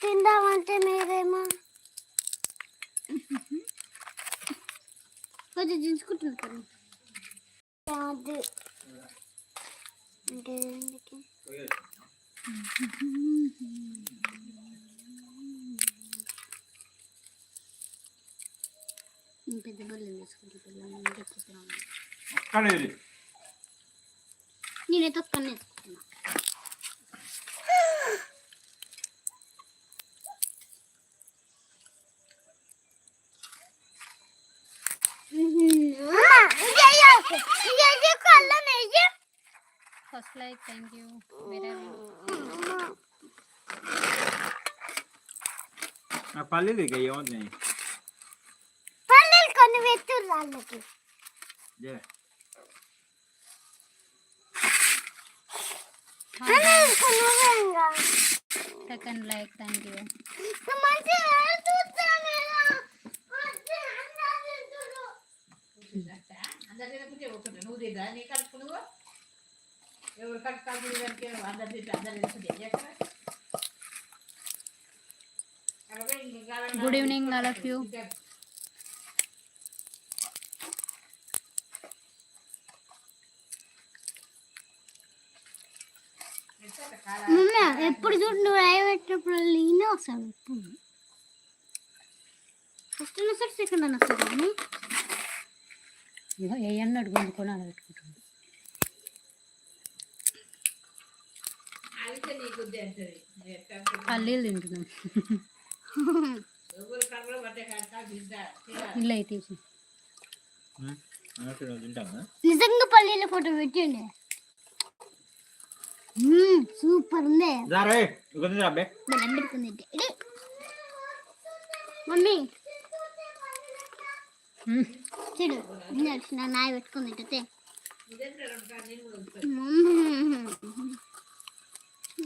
తిందామంటే మీరేమో. కొంచెం దించుకుంటున్నారు కదా. అది. ఇంకేందుకు నేను పెద్ద బల్లి తీసుకుంటున్నాను నేనైతే ఒక్కనే వేసుకుంటున్నా. ఫస్ట్ లైక్ థ్యాంక్ యూ వేరే నా పల్లీలు ఇక ఏమవుతున్నాయి పల్లెలు కొన్ని వెతురు వాళ్ళకి జే పల్లెలు కొన్ని ఉదయంగా. సెకండ్ లైక్ థ్యాంక్ యూ నువ్వు మంచిగా చూస్తాను ఇలా. మంచిగా అన్నం తింటుడు. అందరి తినకుంటే ఒకటి నువ్వు ఎవరు అందరు అందరు good evening all of you mummy ఎప్పుడు చూడు నువ్వు రాయి పెట్టినప్పుడు ఈయన వస్తాడు ఎప్పుడు ఫస్ట్ అన్న సరే సెకండ్ అన్న సరే అన్నాడు గుంజుకొని అలా పెట్టుకుంటాడు పల్లీలు తింటున్నాం. ఇల్లు అయితే నిజంగా పల్లీల ఫోటో పెట్టిండే. సూపర్ ఉంది. మమ్మీ. మ్మ్. చూడు నాయ పెట్టుకుంది అయితే ఇదంటే రెండు కాదు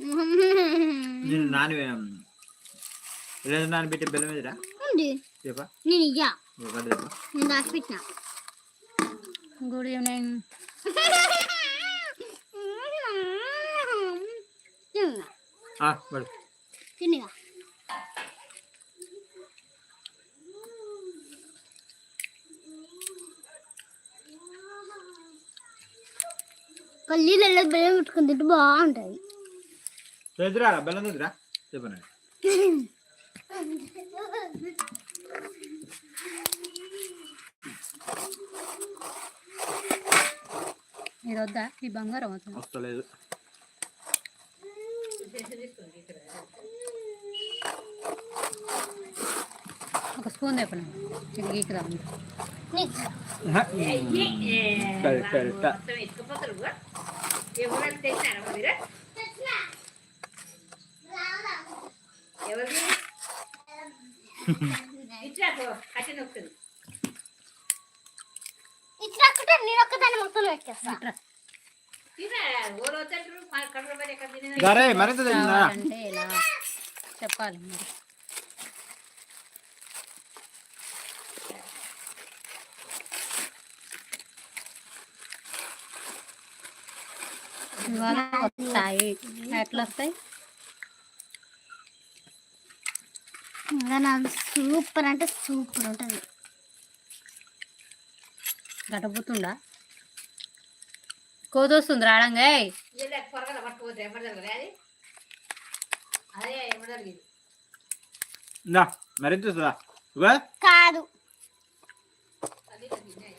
నేను నేను లేదు నాని పెట్టి బెల్లం ఎదురా ఉంది. చెప్పా. నేను ఇయ్యా. నేను దాచిపెట్టిన గుడ్ ఈవినింగ్ తిన్నగా పల్లీలలో బెల్లం పెట్టుకుని తింటే బాగుంటుంది. చేతురా బెల్లం ఎదురా చెప్పనా? ఇది వద్దా ఈ బంగారం అవుతుంది వస్తలేదు. ఒక స్పూన్ తెప్పను ఇది గీకుదాం? సరే సరే చెప్పాలి మరి. వస్తాయి. ఎట్లా వస్తాయి నాకు సూపర్ అంటే సూపర్ ఉంటుంది. గడపుతుండా కోతొస్తుంది రాడంగా ఏయ్. ఇలా పొరగల పట్టుకోతే ఎవరు జరగదు అది అదే ఎవరు జరిగింది నా మరింత వస్తుందా ఇగో కాదు అది తగ్గింది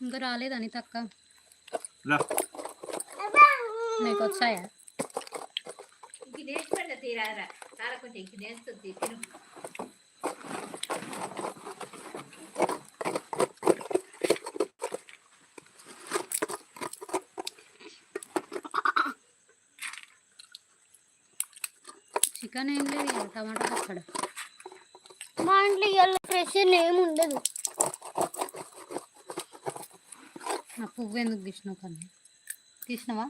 ఇంకా రాలేదు అని తక్క నీకు వచ్చాయా? చికెన్ ఏం లేదు టమాటా పచ్చడి. మా ఇంట్లో ఇవాళ ఫ్రెష్ ఏమి ఉండదు. నా పువ్వు ఎందుకు తీసినావు కానీ తీసినావా?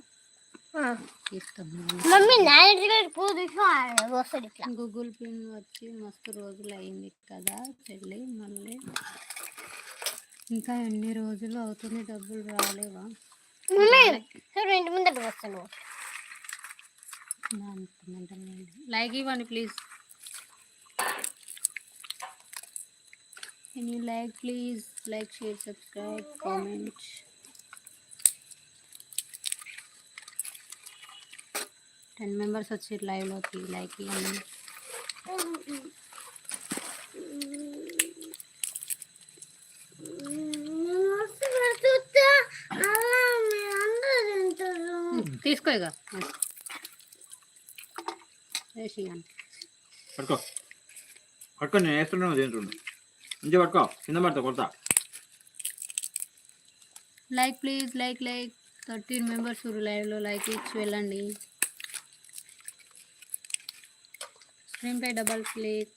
మమ్మీ పువ్వు ఇట్లా. గూగుల్ పిన్ వచ్చి మస్తు రోజులు అయింది కదా చెల్లి మళ్ళీ. ఇంకా ఎన్ని రోజులు అవుతుంది డబ్బులు రాలేవా? ఇంటి ముందర వస్తాను లైక్ ఇవ్వండి please. Can you like please like share subscribe comment. Ten members వచ్చి లైవ్లోకి లైక్ ఇవ్వండి. తీసుకో ఇక వేసి ఇవ్వండి. పట్టుకో. పట్టుకో నేను వేస్తున్నాను తింటుండు. మంచిగా పట్టుకో. కింద పడతా కొడతా. Like please like like. Thirteen members లైవ్లో లైక్ ఇచ్చి వెళ్ళండి. స్క్రీన్ పై డబల్ క్లిక్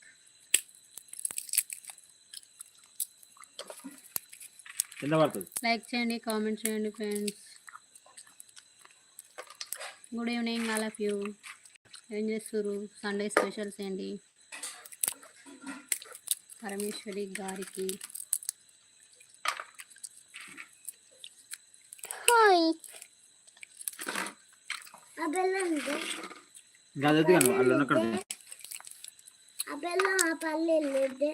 పడుతుంది? లైక్ చేయండి కామెంట్ చేయండి friends good evening all of you ఏం చేస్తారు సండే స్పెషల్స్ ఏంటి? పరమేశ్వరి గారికి. కానీ వాళ్ళు అక్కడ బెల్లం ఆ పల్లె లేదు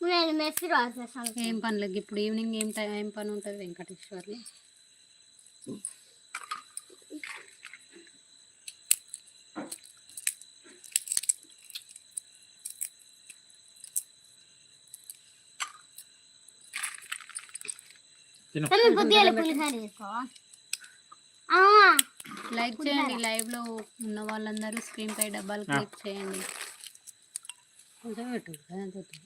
నేను మెస్సి రాసేసాను ఏం పనులకి ఇప్పుడు ఈవినింగ్ ఏం టైం ఏం పని ఉంటుంది వెంకటేశ్వర్లో లైక్ చేయండి లైవ్లో ఉన్న వాళ్ళందరూ స్క్రీన్ పై డబ్బాలు క్లిక్ చేయండి. கொஞ்சம் விட்டுருக்கேன் தொட்டு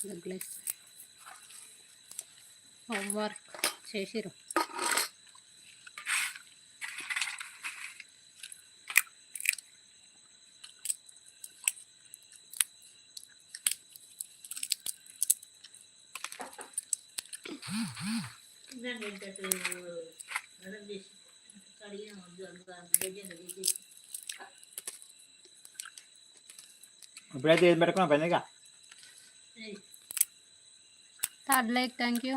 இந்த ഗ്ലൈസ് ஒவ்வொரு ശേഷിരും ഇതാണ് കേട്ടത് ఇప్పుడైతే ఏది పెట్టుకున్నా పైనగా third like thank you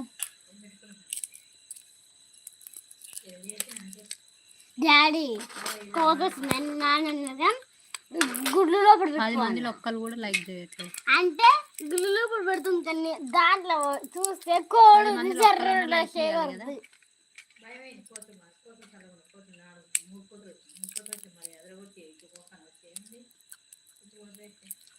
daddy coccus నాన్న గుడ్లు లోపల పది. మందిలో ఒక్కరు కూడా లైక్ చేయట్లేదు అంటే గుడ్లు లోపల పెడుతుంది దాంట్లో చూస్తే కోడి పది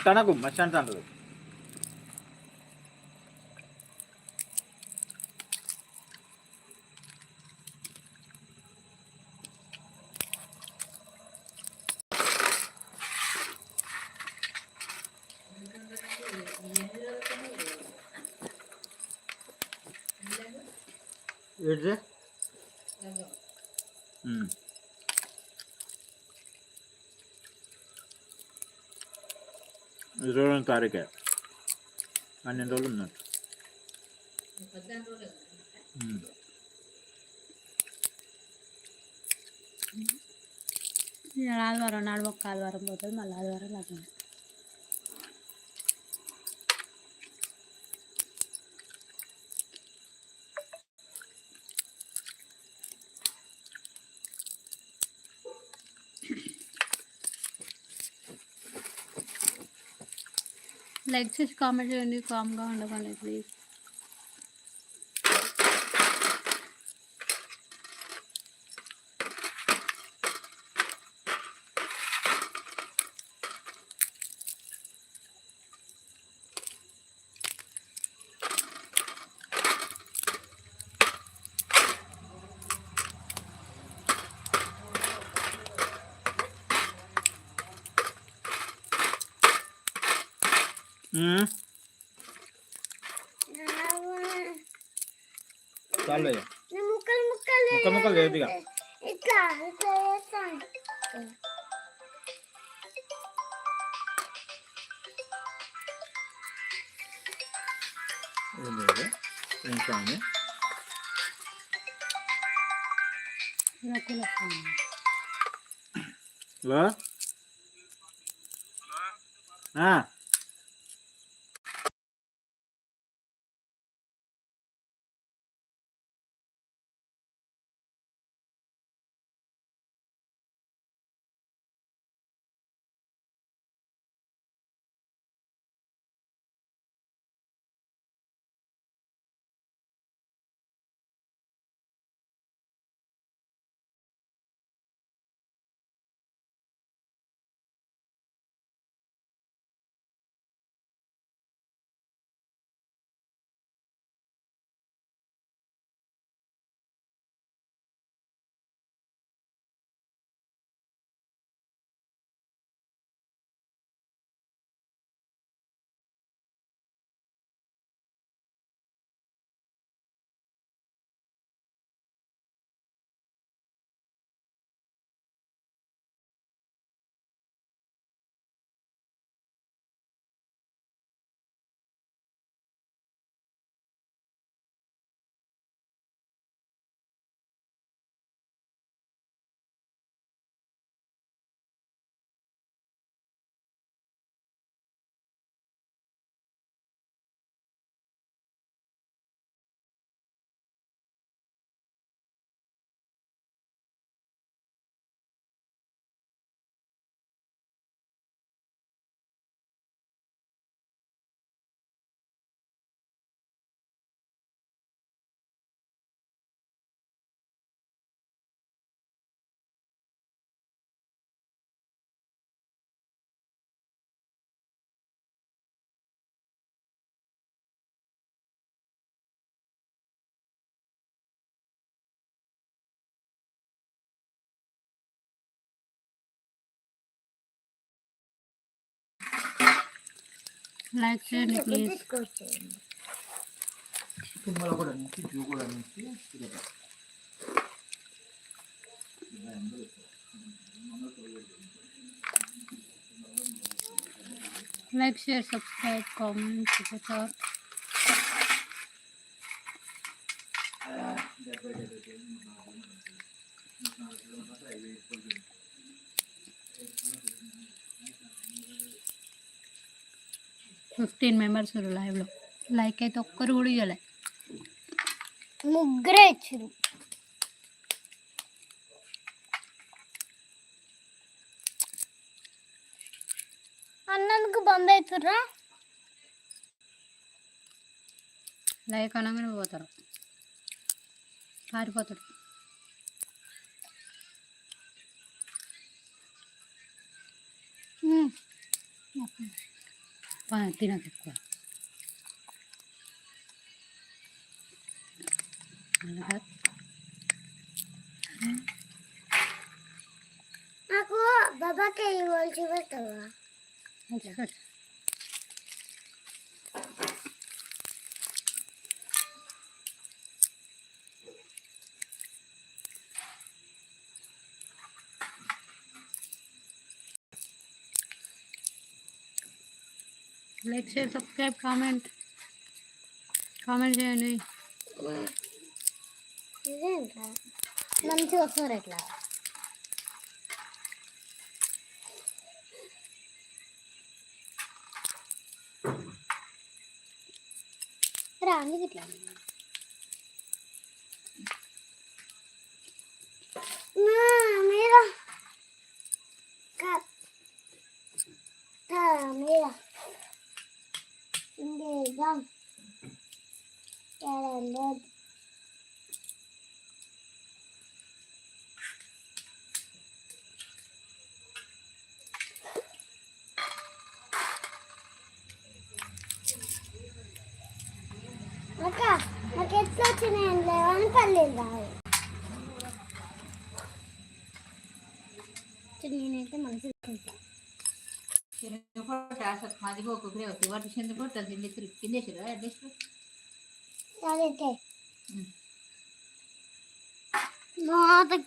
ఎదరగొట్టి ఇటు పోతాను ఇరవై రెండు తారీఖే. పన్నెండు రోజులు ఉన్నట్టు. ఆదివారం నాడు ఒక ఆదివారం పోతుంది మళ్ళీ ఆదివారం లగ్నం లైక్ చేసి కామెంట్ చేయండి కామ్గా ఉండకండి ప్లీజ్ చాలు ముక్కలు ముక్కలు ముక్క ముక్కలు చేయదు ఇక ఇట్లా. ఇంకా. హలో లైక్ చేయండి ప్లీజ్ తుమ్మల కూడా నుంచి జూ కూడా నుంచి తిరుగుతా. Like share subscribe comment super fifteen members లైవ్లో లైక్ అయితే ఒక్కరు కూడా ఇవ్వలే ముగ్గురే ఇచ్చారు అన్నందుకు బంద్ అవుతుర్రా లైక్ అనగానే పోతారు. పారిపోతారు. పా- తినకు ఎక్కువ అలాగా నాకు బాబాకి ఇవ్వాల్సి పెడతావా వచ్చి like share subscribe comment comment చేయండి ఇదేంట్రా మంచిగా వస్తున్నారు ఇట్లా రా అందుకు ఇట్లా నా, మీరా కా- కా, మీరా ఇంకేద్దాం క్యాలెండర్ అక్క నాకు ఎట్లా వచ్చినాయి లేవని పర్లేదు माझे भोक ग्रे होते. वाटून भरतात दिले तृप्ती देशील ऍडजस्ट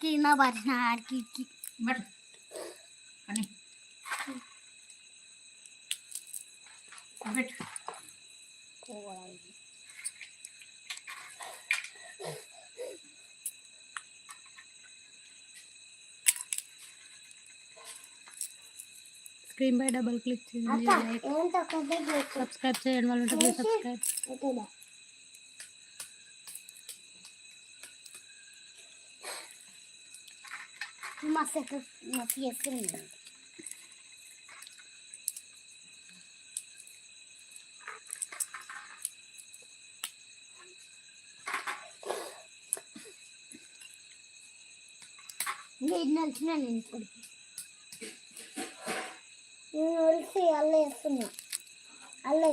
की ना भरणार की की बट आणि हम्म. बट స్క్రీన్ పై డబుల్ క్లిక్ చేయండి లైక్ ఎంత కొద్దిగా సబ్స్క్రైబ్ చేయండి వాళ్ళు ఉంటే ప్లీజ్ సబ్స్క్రైబ్ పెట్టేదా మస్తు మస్తు చేస్తుంది నేను నలిసిన నేను ఇప్పుడు నేను ఒలిసి అల్ల వేస్తున్నా అల్లే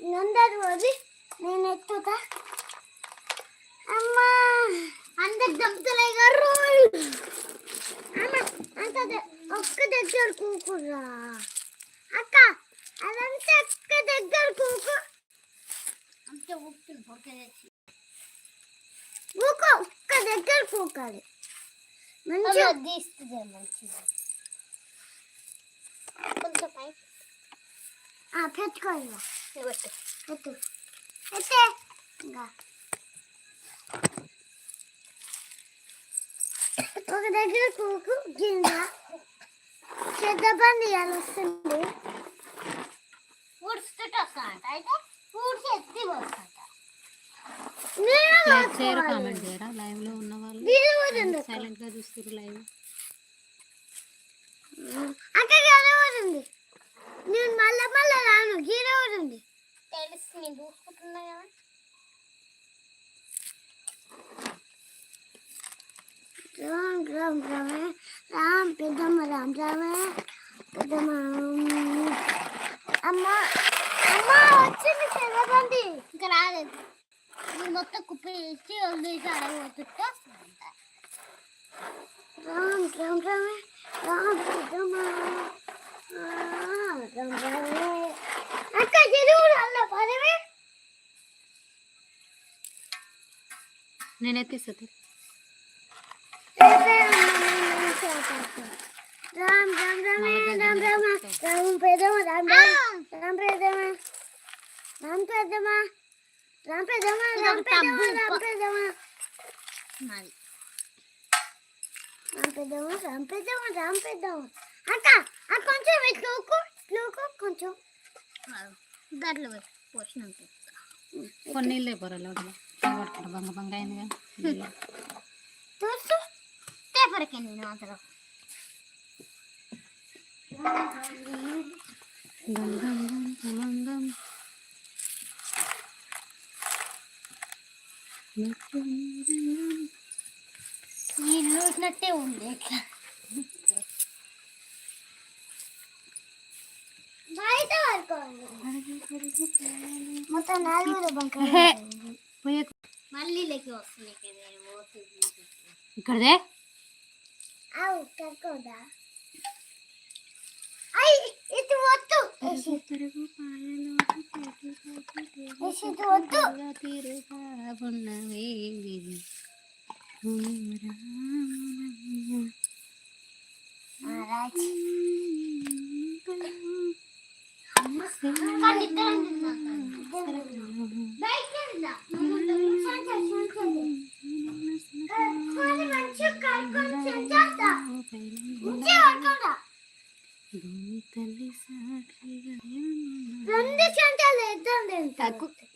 ಇನ್ನೊಂದಾದ್ರು ಓದಿ ನೀನು ಎತ್ತುತ್ತ ಅಮ್ಮ ಅಂತ ದಬ್ದಲ್ಲ ಈಗ ಅಮ್ಮ ಅಂತದೆ ఒక్క దగ్గర కూకురా అక్క అదంతా ఒక్క దగ్గర కూకు అంతే ఉప్పుని పొడకేసి ఊక ఒక్క దగ్గర పోకాలి మంచిగా తీస్తుంది మంచిగా. కొంచెం పై పెట్టుకోవాలి పెట్టు పెట్టు. పెట్టే. ఇంకా. ఒక దగ్గర కూకు గింజ. చెద్దబంది వస్తుంది. ఊడ్చుతుంటే వస్తా అంటే అయితే. లైక్ చేయరు కామెంట్ చేయరా? లైవ్లో ఉన్న వాళ్ళు నీళ్ళు సైలెంట్గా చూస్తారు లైవ్. అక్కడ గెలవడుంది నేను మళ్ళా మళ్ళా రాను. తెలుసు నేను చూసుకుంటున్నా కదా. రామ్ రామ్ రామే. రామ్ పెద్దమ్మ రామ్ రామే. పెద్దమ్మ అమ్మ. ఇంకా రాలేదు. నేను మొత్తం కుప్పి వేసి వదిలేసి అడగబోతుంటే రామ్ రామ్ రామే రామ్ పెద్దమ్మ. రామ్ రామ్ రామే. అక్క చెరువు అల్ల పదవే. నేను ఎత్తిస్తుంది రామ్ రామ్ రామ రామ్ రామ రామ పెదమ రామ్ రామ్ రామ్ పెదమ రామ్ పెదమ రామ్ పెదమ రామ్ పెదమ రామ్ పెదమ మరి రామ్ పెదమ రామ్ పెదమ రామ్ పెదమ అక్క ఆ కొంచెం ఇట్లోకు ఇట్లోకు కొంచెం దాంట్లో పోషణ కొన్ని నీళ్ళే పొరలో బంగ బంగ అయిందిగా చూస్తూ పేపర్కి నేను అందులో నిలుచినట్టే ఉంది ఇట్లా మొత్తం నాలుగు మీద బంక మళ్ళీ లెక్క వస్తుంది ఇక్కడదే కనుకోదా ఇది వద్దు ఏసి ఏసి ఇది వద్దు రాజీ రెండు చెంచాలు ఇద్దాం కుక్కడైరా హే హే. రెండు చెంచాలు జింక పిల్ల పాలాలకు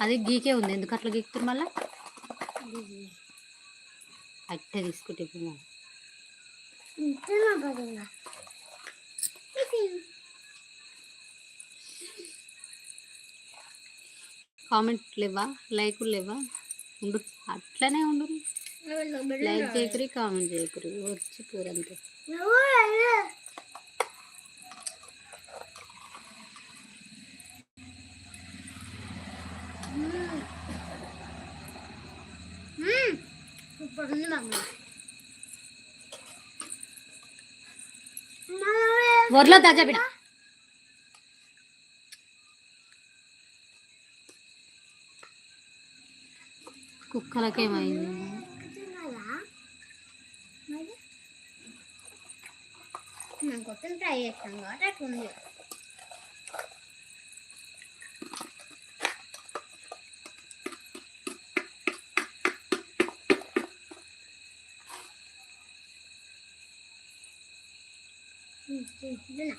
అది గీకే ఉంది. ఎందుకు అట్లా గీకుతుంది మళ్ళా? అట్టే తీసుకుంటే ఇప్పుడు కామెంట్ లేవా? లైక్ లేవా? ఉండు. అట్లనే ఉండు. లైక్ చేయకరి కామెంట్ చేయకరి. వచ్చి పోరంతే. సూపర్ ఉంది మమ్మీ ఊర్లో తాజా బిడ్డ. కుక్కలకేమైంది? మనం కొత్త ట్రై చేస్తాం కాబట్టి అట్లా ఉంది 嗯嗯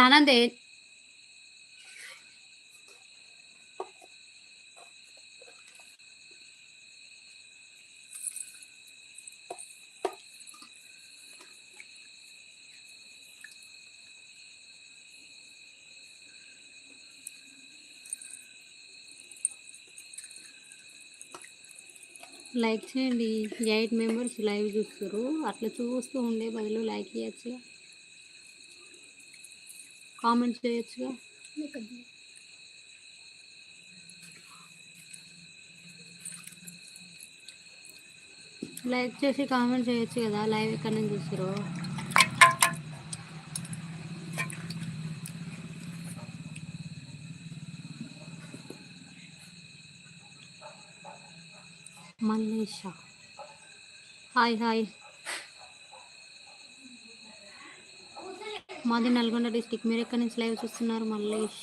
అనందే లైక్ చేయండి. ఎయిట్ మెంబర్స్ లైవ్ చూస్తారు అట్లా చూస్తూ ఉండే బదులు లైక్ చేయొచ్చుగా కామెంట్ చేయొచ్చుగా. లైక్ చేసి కామెంట్ చేయొచ్చు కదా లైవ్ ఎక్కడ నుంచి చూసారు మల్లేష హాయ్ హాయ్. మాది నల్గొండ డిస్టిక్ మీరు ఎక్కడి నుంచి లైవ్ చూస్తున్నారు మల్లేష్?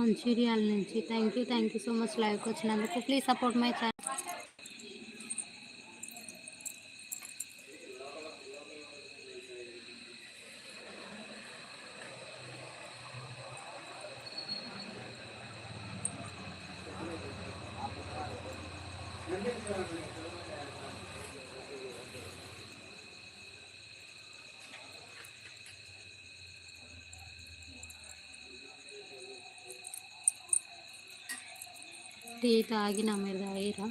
మంచిర్యాల నుంచి. Thank you thank you so much లైవ్కి వచ్చినందుకు. Please support my channel tea తాగినా మీరు తాగిరా?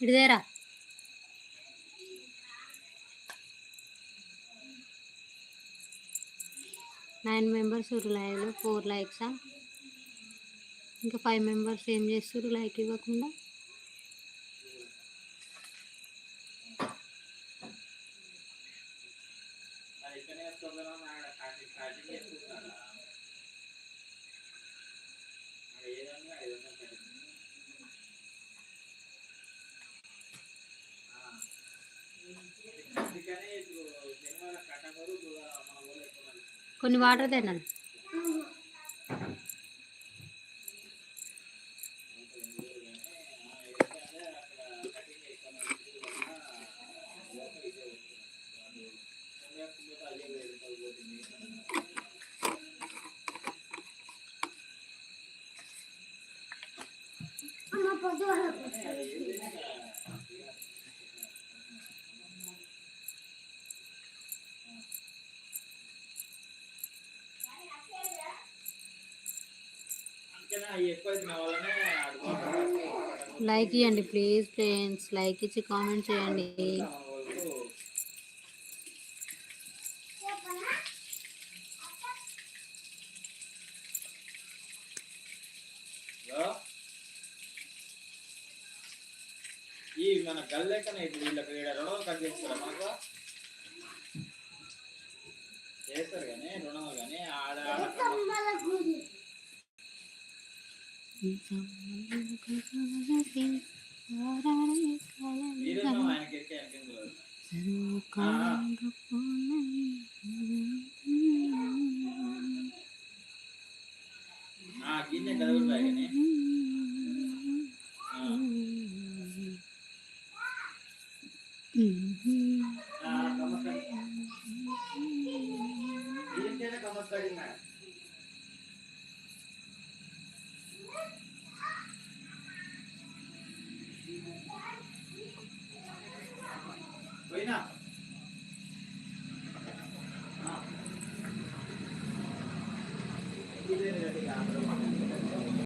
ఇడిదేరా. నైన్ మెంబర్స్ లైవ్లో ఫోర్ లైక్సా ఇంకా ఫైవ్ మెంబర్స్ ఏం చేస్తారు లైక్ ఇవ్వకుండా? కొన్ని వాటర్ తిన్నాను అమ్మ పొద్దు లైక్ ఇవ్వండి ప్లీజ్ ఫ్రెండ్స్ లైక్ ఇచ్చి కామెంట్ చేయండి. ఈ మన గల్లెక్కనే ఇప్పుడు వీళ్ళకి రుణం కట్ మనకు చేస్తారు కానీ రుణం కానీ ఆడ కమ్మక్కడి.